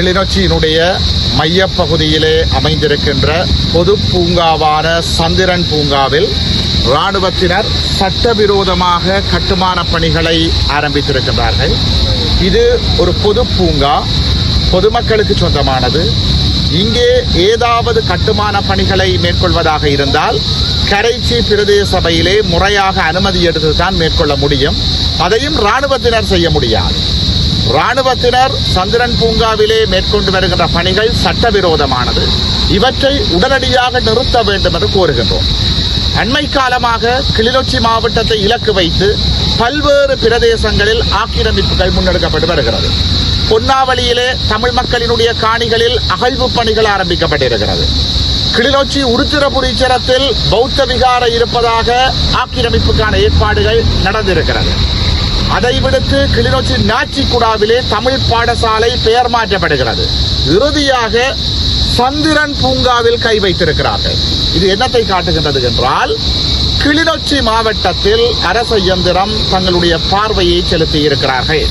கிளிநொச்சியினுடைய மையப்பகுதியிலே அமைந்திருக்கின்ற பொது பூங்காவான சந்திரன் பூங்காவில் இராணுவத்தினர் சட்டவிரோதமாக கட்டுமான பணிகளை ஆரம்பித்திருக்கின்றார்கள். இது ஒரு பொது பூங்கா. பொதுமக்களுக்கு சொந்தமானது. இங்கே ஏதாவது கட்டுமான பணிகளை மேற்கொள்வதாக இருந்தால் கரைச்சி பிரதேச சபையிலே முறையாக அனுமதி எடுத்து தான் மேற்கொள்ள முடியும். அதையும் இராணுவத்தினர் செய்ய முடியாது. இராணுவத்தினர் சந்திரன் பூங்காவிலே மேற்கொண்டு வருகின்ற பணிகள் சட்டவிரோதமானது. இவற்றை உடனடியாக நிறுத்த வேண்டும் என்று கோருகின்றோம். அண்மை காலமாக கிளிநொச்சி மாவட்டத்தை இலக்கு வைத்து பல்வேறு பிரதேசங்களில் ஆக்கிரமிப்புகள் முன்னெடுக்கப்பட்டு வருகிறது. பொன்னாவளியிலே தமிழ் மக்களினுடைய காணிகளில் அகழ்வு பணிகள் ஆரம்பிக்கப்பட்டிருக்கிறது. கிளிநொச்சி உருத்திரபுரீச்சரத்தில் பௌத்த விகார இருப்பதாக ஆக்கிரமிப்புக்கான ஏற்பாடுகள் நடந்திருக்கிறது. அதைவிடுத்து கிளிநொச்சி நாச்சிக்குடாவிலே தமிழ் பாடசாலை பெயர் மாற்றப்படுகிறது. இறுதியாக சந்திரன் பூங்காவில் கை வைத்திருக்கிறார்கள். இது என்னத்தை காட்டுகின்றது என்றால் கிளிநொச்சி மாவட்டத்தில் அரச இயந்திரம் தங்களுடைய பார்வையை செலுத்தி இருக்கிறார்கள்.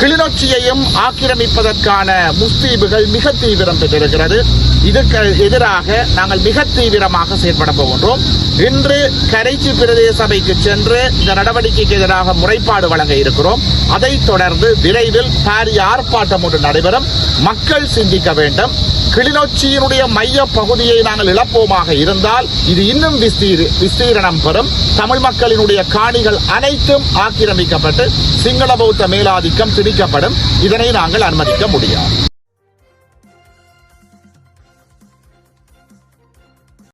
கிளிநொச்சியையும் ஆக்கிரமிப்பதற்கான முஸ்தீபுகள் மிக தீவிரம் பெற்றிருக்கிறது. இதுக்கு எதிராக நாங்கள் மிக தீவிரமாக செயற்பட போகின்றோம். இன்று கரைச்சி பிரதேச சபைக்கு சென்று இந்த நடவடிக்கைக்கு எதிராக முறைப்பாடு வழங்க இருக்கிறோம். அதைத் தொடர்ந்து விரைவில் பாரிய ஆர்ப்பாட்டம் ஒன்று நடைபெறும். மக்கள் சிந்திக்க வேண்டும். கிளிநொச்சியினுடைய மைய பகுதியை நாங்கள் இழப்போமாக இருந்தால் இது இன்னும் விஸ்தீர் விஸ்தீரணம் பெறும். தமிழ் மக்களினுடைய காணிகள் அனைத்தும் ஆக்கிரமிக்கப்பட்டு சிங்கள பௌத்த மேலாதிக்கம் திணிக்கப்படும். இதனை நாங்கள் அனுமதிக்க முடியாது.